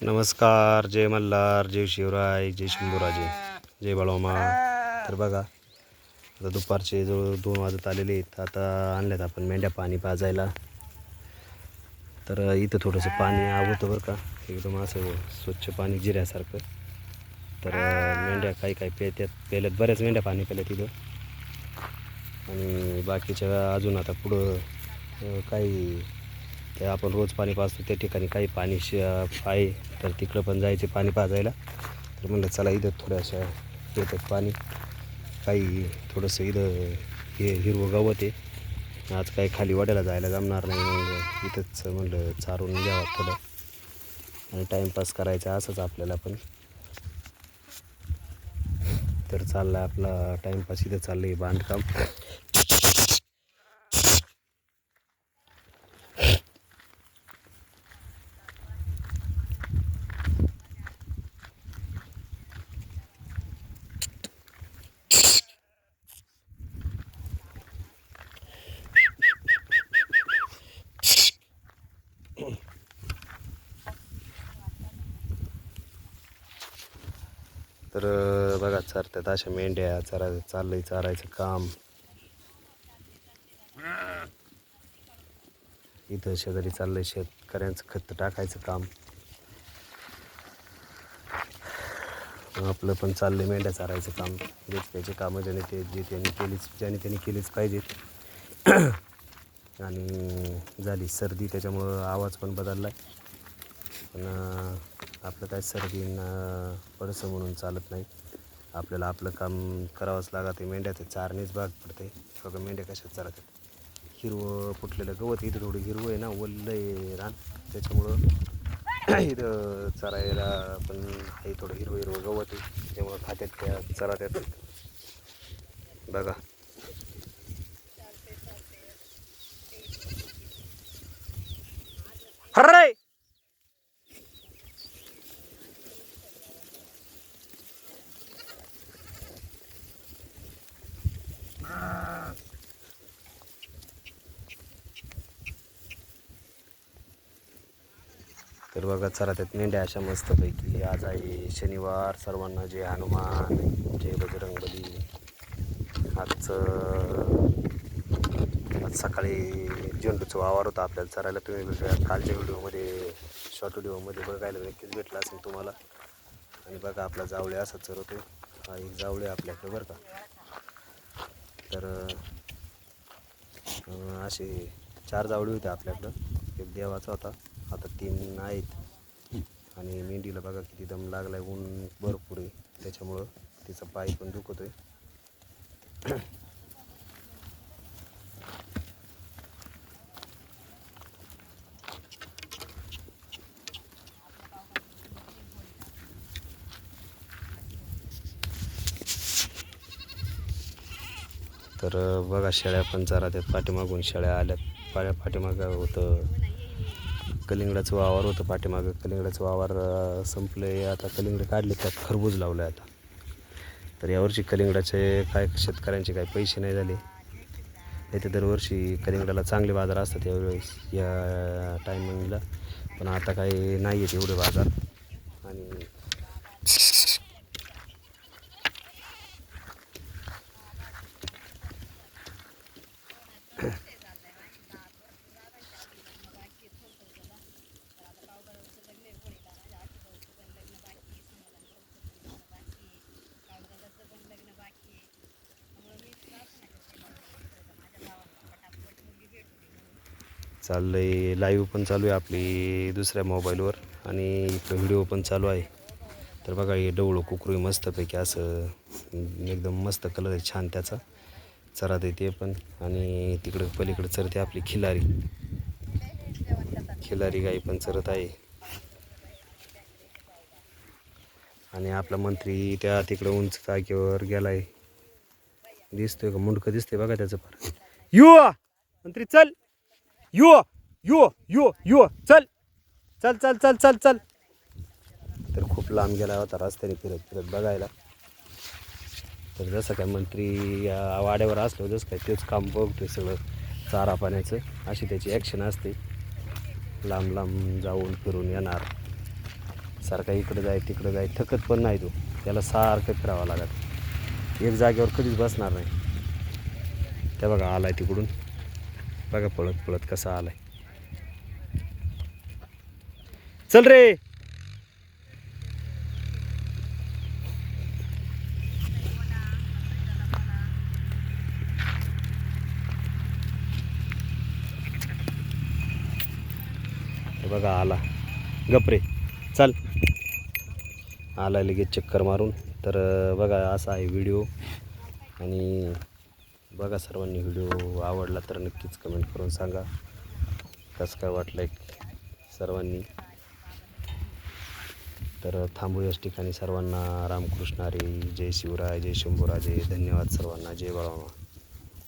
नमस्कार जय मल्हार जय शिवराय जय शंभूराजे जय बाळोमा तर बघा आता दुपारचे जवळ दोन वाजत आलेले आहेत. आता आणल्यात आपण मेंढ्या पाणी पाजायला. तर इथं थोडंसं पाणी आवडतं बरं का. एकदम असं स्वच्छ पाणी जिऱ्यासारखं. तर मेंढ्या काही काही पेत्यात पेल्यात बऱ्याच मेंढ्या पाणी पेल्यात तिथं आणि बाकीच्या अजून आता पुढं काही ते आपण रोज पाणी पाजतो त्या ठिकाणी काही पाणी श आहे तर तिकडं पण जायचे पाणी पाजायला. तर म्हणलं चला इथं थोड्याशा येतात पाणी. काही थोडंसं इथं हे हिरवं गवत आहे. आज काही खाली वाड्याला जायला जमणार नाही मग इथंच म्हणलं चारून घ्यावं थोडं. आणि टाईमपास करायचा असंच आपल्याला पण. तर चालला आपला टाईमपास इथं चाललं आहे बांधकाम. तर बघा चरतात अशा मेंढ्या चरा चाललंय चारायचं काम. इथं शेजारी चाललंय शेतकऱ्यांचं खत टाकायचं काम. आपलं पण चाललंय मेंढ्या चारायचं काम. जे त्याचे कामं ज्याने ते जे त्यांनी केलीच ज्याने त्यांनी केलीच पाहिजेत. आणि झाली सर्दी त्याच्यामुळं आवाज पण बदलला पण आपलं काय सर्दी पडसं म्हणून चालत नाही. आपल्याला आपलं काम करावंच लागतं मेंढ्याचे चारणीच भाग पडते बघा मेंढ्या कशात चालतात. हिरवं फुटलेलं गवत इथं थोडं हिरवं आहे ना वल्लं आहे रान. त्याच्यामुळं इथं चरायला पण हे थोडं हिरवं हिरवं गवत आहे. त्याच्यामुळं खात्यात त्या चरा येतात बघा. हर्रे! तर बघा चला त्यात मेंढ्या अशा मस्तपैकी. आज आहे शनिवार सर्वांना जय हनुमान जय बजरंगबली. आजचं आज सकाळी झेंडूचं वावर होता आपल्याला चरायला. तुम्ही भेटूया कालच्या व्हिडिओमध्ये शॉर्ट व्हिडिओमध्ये बघायला नक्कीच भेटला असेल तुम्हाला. आणि बघा आपला जावळे असा चरवतो हा एक जावळे आपल्याकडे बरं का. तर असे चार जावळी होते आपल्याकडं. एक देवाचा होता. आता तीन आहेत. आणि मेंढीला बघा किती दम लागला आहे ऊन भरपूर आहे. त्याच्यामुळं तिचा पाय पण दुखतोय. तर बघा शेळ्या पण जरा त्यात पाठीमागून शेळ्या आल्यात. पाळ्या पाठीमागं होतं. कलिंगडाचं वावर होतं पाठीमागं. कलिंगडाचं वावर संपले आता कलिंगड काढले त्यात खरबूज लावलं आहे आता. तर यावर्षी कलिंगडाचे काय शेतकऱ्यांचे काही पैसे नाही झाले. नाही तर दरवर्षी कलिंगडाला चांगले बाजार असतात यावेळेस या टायमिंगला. पण आता काही नाही आहेत एवढे बाजार. चाललं आहे लाईव्ह पण चालू आहे आपली दुसऱ्या मोबाईलवर आणि इकडं व्हिडिओ पण चालू आहे. तर बघा हे डवळं कुकरू मस्तपैकी असं एकदम मस्त कलर आहे छान त्याचा. चरात आहे ते पण. आणि तिकडं पलीकडं चरते आपली खिलारी. खिलारी गाई पण चरत आहे. आणि आपला मंत्री त्या तिकडं उंच जागेवर गेला आहे दिसतोय का? मुंडकं दिसतंय बघा त्याचं फार. यु मंत्री चल! यो यो यो यो चल. चल चल चल चल चल. तर खूप लांब गेला होता रस्त्याने फिरत फिरत बघायला. तर जसं काय मंत्री वाड्यावर असलो जसं काय तेच काम बघतोय सगळं चारा पाण्याचं. अशी त्याची ॲक्शन असते. लांब लांब जाऊन फिरून येणार. सारखा इकडं जाय तिकडं जाय थकत पण नाही तो. त्याला सारखं फिरावं लागत. एक जागेवर कधीच बसणार नाही. त्या बघा आलाय तिकडून. बघा पळत पळत कसा आलाय. चल रे. बघा आला. गपरे चल. आला लगेच चक्कर मारून. तर बघा असा आहे व्हिडिओ. आणि बघा सर्वांनी व्हिडिओ आवडला तर नक्कीच कमेंट करून सांगा. कसं काय वाटलं आहे सर्वांनी? तर थांबू याच ठिकाणी सर्वांना. रामकृष्ण हरी जय शिवराय जय शंभूराजे. धन्यवाद सर्वांना. जय बाळामा